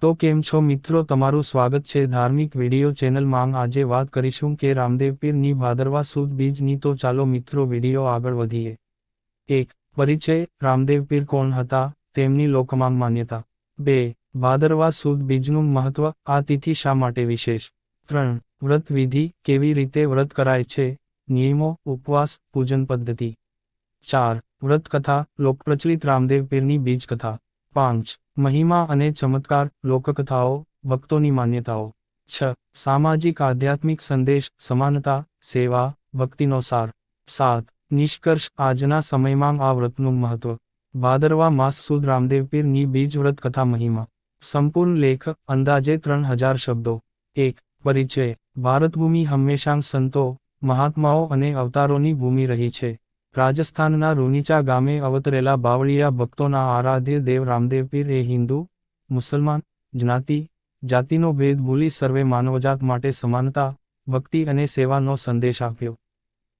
તો કેમ છો મિત્રો? તમારું સ્વાગત છે ધાર્મિક વિડિયો ચેનલમાં. આજે વાત કરીશું કે રામદેવ પીરની ભાદરવા સુદ બીજની. તો ચાલો મિત્રો વીડિયો આગળ વધીએ. એક, પરિચય. રામદેવ પીર કોણ હતા? તેમની લોકમાંગ માન્યતા. બે, ભાદરવા સુદ બીજનું મહત્વ. આ તિથિ શા માટે વિશેષ? ત્રણ, વ્રત વિધિ કેવી રીતે વ્રત કરાય છે? નિયમો, ઉપવાસ, પૂજન પદ્ધતિ. ચાર વ્રત કથા લોકપ્રચલિત રામદેવ પીરની બીજ કથા પાંચ, મહિમા અને ચમત્કાર, લોકકથાઓ, ભક્તોની માન્યતાઓ. છ, સામાજિક આધ્યાત્મિક સંદેશ, સમાનતા, સેવા, ભક્તિનો સાર. સાત, નિષ્કર્ષ, આજના સમયમાં આ વ્રતનું મહત્વ. ભાદરવા માસ સુદ રામદેવ પીરની બીજ વ્રત કથા મહિમા. સંપૂર્ણ લેખ, અંદાજે ત્રણ હજાર શબ્દો. એક, પરિચય. ભારતભૂમિ હંમેશા સંતો, મહાત્માઓ અને અવતારોની ભૂમિ રહી છે. રાજસ્થાનના રૂનીચા ગામે અવતરેલા બાવળિયા ભક્તોના આરાધ્ય દેવ રામદેવ પીર એ હિન્દુ, મુસલમાન, જ્ઞાતિ, જાતિનો ભેદ ભૂલી સર્વે માનવજાત માટે સમાનતા, ભક્તિ અને સેવાનો સંદેશ આપ્યો.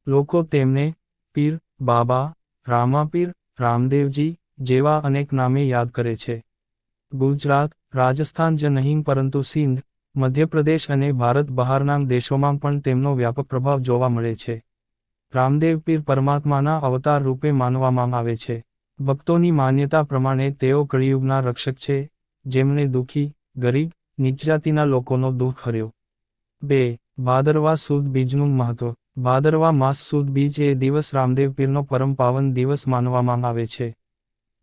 લોકો તેમને પીર, બાબા રામાપીર રામદેવજી જેવા અનેક નામે યાદ કરે છે. ગુજરાત, રાજસ્થાન જ નહીં પરંતુ સિંધ, મધ્યપ્રદેશ અને ભારત બહારના દેશોમાં પણ તેમનો વ્યાપક પ્રભાવ જોવા મળે છે. રામદેવ પીર પરમાત્માના અવતાર રૂપે માનવામાં આવે છે. ભક્તોની માન્યતા પ્રમાણે તેઓ કળિયુગના રક્ષક છે જેમણે દુઃખી, ગરીબ, નીચજાતિના લોકોનો દુઃખ હર્યો. બે, ભાદરવા સુદ બીજનું મહત્વ. ભાદરવા માસ સુદ બીજ એ દિવસ રામદેવ પીરનો પરમ પાવન દિવસ માનવામાં આવે છે.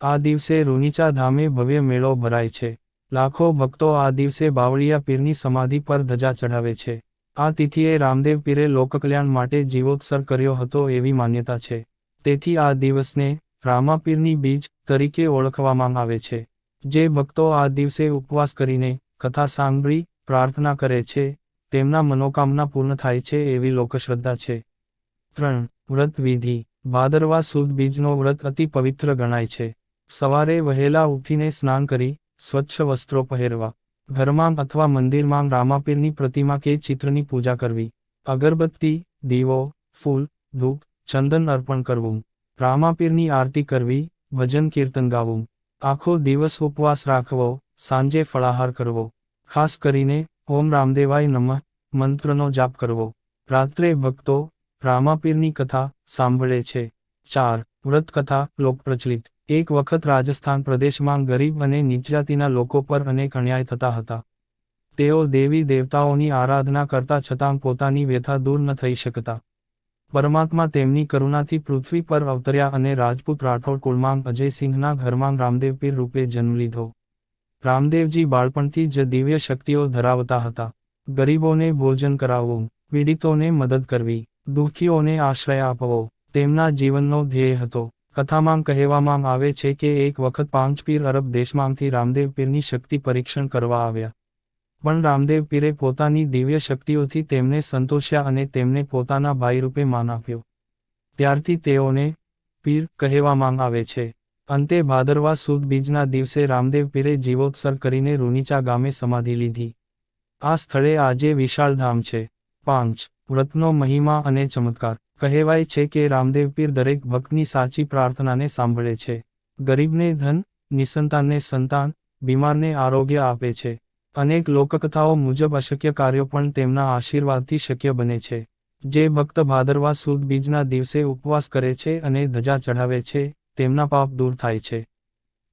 આ દિવસે રૂનીચા ધામે ભવ્ય મેળો ભરાય છે. લાખો ભક્તો આ દિવસે બાવળિયા પીરની સમાધિ પર ધજા ચઢાવે છે. આ તિથિએ રામદેવ પીરે લોકકલ્યાણ માટે જીવોત્સર કર્યો હતો એવી માન્યતા છે. તેથી આ દિવસને રામાપીરની બીજ તરીકે ઓળખવામાં આવે છે. જે ભક્તો આ દિવસે ઉપવાસ કરીને કથા સાંભળી, પ્રાર્થના કરે છે, તેમના મનોકામના પૂર્ણ થાય છે એવી લોકશ્રદ્ધા છે. ત્રણ, વ્રત વિધિ. ભાદરવા સુદ બીજનો વ્રત અતિ પવિત્ર ગણાય છે. સવારે વહેલા ઉઠીને સ્નાન કરી, સ્વચ્છ વસ્ત્રો પહેરવા. ઘરમાં અથવા મંદિરમાં રામાપીરની પ્રતિમા કે ચિત્રની પૂજા કરવી. અગરબત્તી, દીવો, ફૂલ, ધૂપ, ચંદન અર્પણ કરવું. રામાપીરની આરતી કરવી, ભજન કીર્તન ગાવું. આખો દિવસ ઉપવાસ રાખવો, સાંજે ફળાહાર કરવો. ખાસ કરીને ઓમ રામદેવાય નમઃ મંત્રનો જાપ કરવો. રાત્રે ભક્તો રામાપીરની કથા સાંભળે છે. ચાર, વ્રત કથા લોકપ્રચલિત. એક વખત રાજસ્થાન પ્રદેશમાં ગરીબ અને નીચજાતિના લોકો પર અનેક અન્યાય થતા હતા. તેઓ દેવી દેવતાઓની આરાધના કરતા છતાં પોતાની વ્યથા દૂર ન થઈ શકતા. પરમાત્મા તેમની કરુણાથી પૃથ્વી પર અવતર્યા અને રાજપૂત રાઠોડ કુળમાં અજયસિંહના ઘરમાં રામદેવપીર રૂપે જન્મ લીધો. રામદેવજી બાળપણથી જ દિવ્ય શક્તિઓ ધરાવતા હતા. ગરીબોને ભોજન કરાવવું પીડિતોને મદદ કરવી, દુઃખીઓને આશ્રય આપવો, તેમના જીવનનો ધ્યેય હતો. કથામાં કહેવામાં આવે છે કે એક વખત પાંચ પીર અરબ દેશમાંથી રામદેવ પીરની શક્તિ પરીક્ષણ કરવા આવ્યા. પણ રામદેવ પીરે પોતાની દિવ્ય શક્તિઓથી તેમને સંતોષ્યા અને તેમને પોતાના ભાઈ રૂપે માન આપ્યો. ત્યારથી તેઓને પીર કહેવામાં આવે છે. અંતે ભાદરવા સુદ બીજના દિવસે રામદેવ પીરે જીવોત્સર કરીને રૂનીચા ગામે સમાધિ લીધી. આ સ્થળે આજે વિશાળ ધામ છે. પાંચ, વ્રતનો મહિમા અને ચમત્કાર. કહેવાય છે કે રામદેવ પીર દરેક ભક્તની સાચી પ્રાર્થનાને સાંભળે છે. ગરીબને ધન, નિસંતાનને સંતાન, બીમારને આરોગ્ય આપે છે. અનેક લોકકથાઓ મુજબ અશક્ય કાર્યો પણ તેમના આશીર્વાદથી શક્ય બને છે. જે ભક્ત ભાદરવા સુદ બીજના દિવસે ઉપવાસ કરે છે અને ધજા ચઢાવે છે, તેમના પાપ દૂર થાય છે.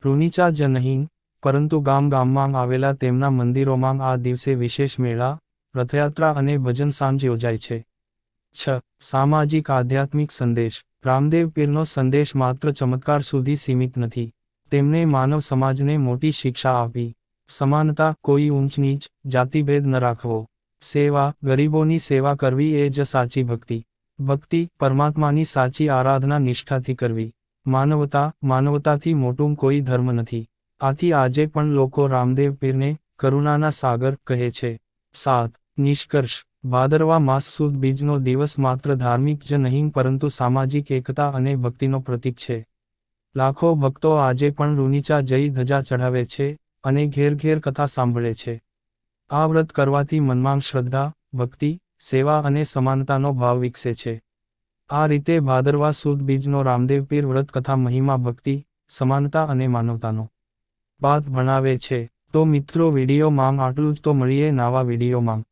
રૂનીચા જ નહીં પરંતુ ગામ ગામમાં આવેલા તેમના મંદિરોમાં આ દિવસે વિશેષ મેળા, રથયાત્રા અને ભજન સાંજ યોજાય છે. છ, સામાજિક આધ્યાત્મિક સંદેશ. રામદેવ પીરનો સંદેશ માત્ર ચમત્કાર સુધી સીમિત નથી. તેમણે માનવ સમાજને મોટી શિક્ષા આપી. સમાનતા કોઈ ઊંચ નીચ જાતિભેદ ન રાખવો. સેવા, ગરીબોની સેવા કરવી એ જ સાચી ભક્તિ. ભક્તિ પરમાત્માની સાચી આરાધના નિષ્ઠાથી કરવી. માનવતા, માનવતાથી મોટું કોઈ ધર્મ નથી. આથી આજે પણ લોકો રામદેવ પીરને કરુણાના સાગર કહે છે. સાત, નિષ્કર્ષ. ભાદરવા માસ સુદ બીજનો દિવસ માત્ર ધાર્મિક જ નહીં, પરંતુ સામાજિક એકતા અને ભક્તિનો પ્રતીક છે. લાખો ભક્તો આજે પણ રૂનીચા જઈ ધજા ચઢાવે છે અને ઘેર ઘેર કથા સાંભળે છે. આ વ્રત કરવાથી મનમાં શ્રદ્ધા, ભક્તિ, સેવા અને સમાનતાનો ભાવ વિકસે છે. આ રીતે ભાદરવા સુદ બીજનો રામદેવ વ્રત કથા મહિમા, ભક્તિ, સમાનતા અને માનવતાનો બાદ ભણાવે છે. તો મિત્રો વીડિયો માંગ આટલું જ. તો મળીએ નવા વીડિયો માંગ